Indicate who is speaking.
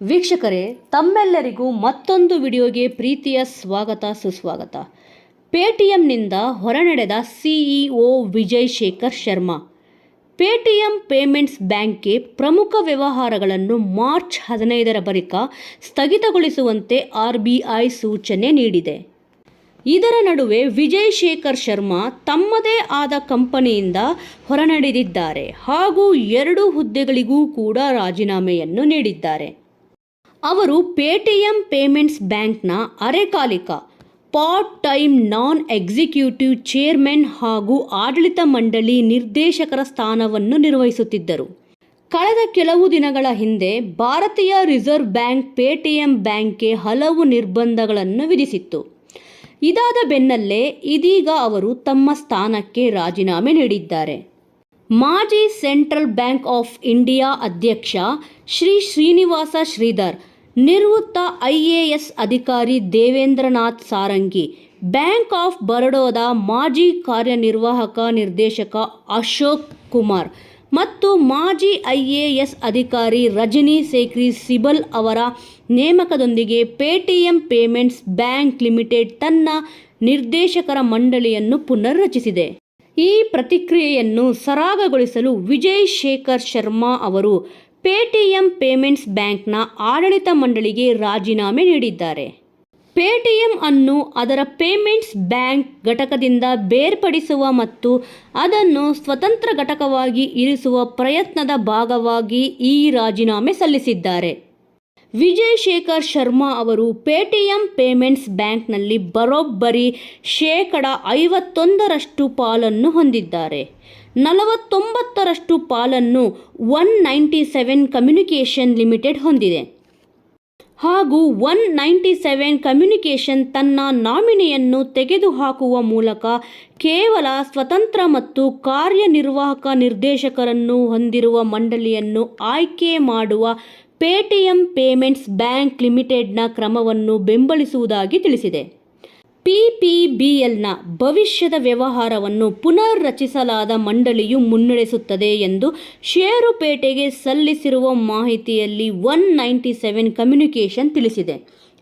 Speaker 1: ವೀಕ್ಷಕರೇ, ತಮ್ಮೆಲ್ಲರಿಗೂ ಮತ್ತೊಂದು ವಿಡಿಯೋಗೆ ಪ್ರೀತಿಯ ಸ್ವಾಗತ, ಸುಸ್ವಾಗತ. ಪೇಟಿಎಂನಿಂದ ಹೊರನಡೆದ CEO Vijay Shekhar Sharma. Paytm payments ಬ್ಯಾಂಕ್ಗೆ ಪ್ರಮುಖ ವ್ಯವಹಾರಗಳನ್ನು ಮಾರ್ಚ್ ಹದಿನೈದರ ಬಳಿಕ ಸ್ಥಗಿತಗೊಳಿಸುವಂತೆ ಆರ್ ಬಿ ಐ ಸೂಚನೆ ನೀಡಿದೆ. ಇದರ ನಡುವೆ ವಿಜಯ್ ಶೇಖರ್ ಶರ್ಮಾ ತಮ್ಮದೇ ಆದ ಕಂಪನಿಯಿಂದ ಹೊರನಡೆದಿದ್ದಾರೆ ಹಾಗೂ ಎರಡು ಹುದ್ದೆಗಳಿಗೂ ಕೂಡ ರಾಜೀನಾಮೆಯನ್ನು ನೀಡಿದ್ದಾರೆ. ಅವರು ಪೇಟಿಎಂ ಪೇಮೆಂಟ್ಸ್ ಬ್ಯಾಂಕ್ನ ಅರೆಕಾಲಿಕ part time non executive chairman ಹಾಗೂ ಆಡಳಿತ ಮಂಡಳಿ ನಿರ್ದೇಶಕರ ಸ್ಥಾನವನ್ನು ನಿರ್ವಹಿಸುತ್ತಿದ್ದರು. ಕಳೆದ ಕೆಲವು ದಿನಗಳ ಹಿಂದೆ ಭಾರತೀಯ ರಿಸರ್ವ್ ಬ್ಯಾಂಕ್ ಪೇಟಿಎಂ ಬ್ಯಾಂಕ್ಗೆ ಹಲವು ನಿರ್ಬಂಧಗಳನ್ನು ವಿಧಿಸಿತ್ತು. ಇದಾದ ಬೆನ್ನಲ್ಲೇ ಇದೀಗ ಅವರು ತಮ್ಮ ಸ್ಥಾನಕ್ಕೆ ರಾಜೀನಾಮೆ ನೀಡಿದ್ದಾರೆ. ಮಾಜಿ ಸೆಂಟ್ರಲ್ ಬ್ಯಾಂಕ್ ಆಫ್ ಇಂಡಿಯಾ ಅಧ್ಯಕ್ಷ ಶ್ರೀ ಶ್ರೀನಿವಾಸ ಶ್ರೀಧರ್ ನಿವೃತ್ತ ಐಎಎಸ್ ಅಧಿಕಾರಿ ದೇವೇಂದ್ರನಾಥ್ ಸಾರಂಗಿ, ಬ್ಯಾಂಕ್ ಆಫ್ ಬರೋಡಾದ ಮಾಜಿ ಕಾರ್ಯನಿರ್ವಾಹಕ ನಿರ್ದೇಶಕ ಅಶೋಕ್ ಕುಮಾರ್ ಮತ್ತು ಮಾಜಿ ಐಎಎಸ್ ಅಧಿಕಾರಿ ರಜನಿ ಸೇಕ್ರಿ ಸಿಬಲ್ ಅವರ ನೇಮಕದೊಂದಿಗೆ ಪೇಟಿಎಂ ಪೇಮೆಂಟ್ಸ್ ಬ್ಯಾಂಕ್ ಲಿಮಿಟೆಡ್ ತನ್ನ ನಿರ್ದೇಶಕರ ಮಂಡಳಿಯನ್ನು ಪುನರ್ರಚಿಸಿದೆ. ಈ ಪ್ರತಿಕ್ರಿಯೆಯನ್ನು ಸರಾಗಗೊಳಿಸಲು ವಿಜಯ್ ಶೇಖರ್ ಶರ್ಮಾ ಅವರು ಪೇಟಿಎಂ ಪೇಮೆಂಟ್ಸ್ ಬ್ಯಾಂಕ್ನ ಆಡಳಿತ ಮಂಡಳಿಗೆ ರಾಜೀನಾಮೆ ನೀಡಿದ್ದಾರೆ. ಪೇಟಿಎಂ ಅನ್ನು ಅದರ ಪೇಮೆಂಟ್ಸ್ ಬ್ಯಾಂಕ್ ಘಟಕದಿಂದ ಬೇರ್ಪಡಿಸುವ ಮತ್ತು ಅದನ್ನು ಸ್ವತಂತ್ರ ಘಟಕವಾಗಿ ಇರಿಸುವ ಪ್ರಯತ್ನದ ಭಾಗವಾಗಿ ಈ ರಾಜೀನಾಮೆ ಸಲ್ಲಿಸಿದ್ದಾರೆ. ವಿಜಯ್ ಶೇಖರ್ ಶರ್ಮಾ ಅವರು ಪೇಟಿಎಂ ಪೇಮೆಂಟ್ಸ್ ಬ್ಯಾಂಕ್ನಲ್ಲಿ ಬರೋಬ್ಬರಿ ಶೇಕಡ ಐವತ್ತೊಂದರಷ್ಟು ಪಾಲನ್ನು ಹೊಂದಿದ್ದಾರೆ. ನಲವತ್ತೊಂಬತ್ತರಷ್ಟು ಪಾಲನ್ನು one ninety seven communication limited ಹೊಂದಿದೆ. ಹಾಗೂ ಒನ್ ನೈಂಟಿ ಸೆವೆನ್ ಕಮ್ಯುನಿಕೇಷನ್ ತನ್ನ ನಾಮಿನಿಯನ್ನು ತೆಗೆದುಹಾಕುವ ಮೂಲಕ ಕೇವಲ ಸ್ವತಂತ್ರ ಮತ್ತು ಕಾರ್ಯನಿರ್ವಾಹಕ ನಿರ್ದೇಶಕರನ್ನು ಹೊಂದಿರುವ ಮಂಡಳಿಯನ್ನು ಆಯ್ಕೆ ಮಾಡುವ ಪೇಟಿಎಂ ಪೇಮೆಂಟ್ಸ್ ಬ್ಯಾಂಕ್ ಲಿಮಿಟೆಡ್ನ ಕ್ರಮವನ್ನು ಬೆಂಬಲಿಸುವುದಾಗಿ ತಿಳಿಸಿದೆ. ಪಿಪಿಬಿಎಲ್ನ ಭವಿಷ್ಯದ ವ್ಯವಹಾರವನ್ನು ಪುನರ್ ರಚಿಸಲಾದ ಮಂಡಳಿಯು ಮುನ್ನಡೆಸುತ್ತದೆ ಎಂದು ಷೇರುಪೇಟೆಗೆ ಸಲ್ಲಿಸಿರುವ ಮಾಹಿತಿಯಲ್ಲಿ ಒನ್ ನೈಂಟಿ ಸೆವೆನ್ ಕಮ್ಯುನಿಕೇಷನ್ ತಿಳಿಸಿದೆ.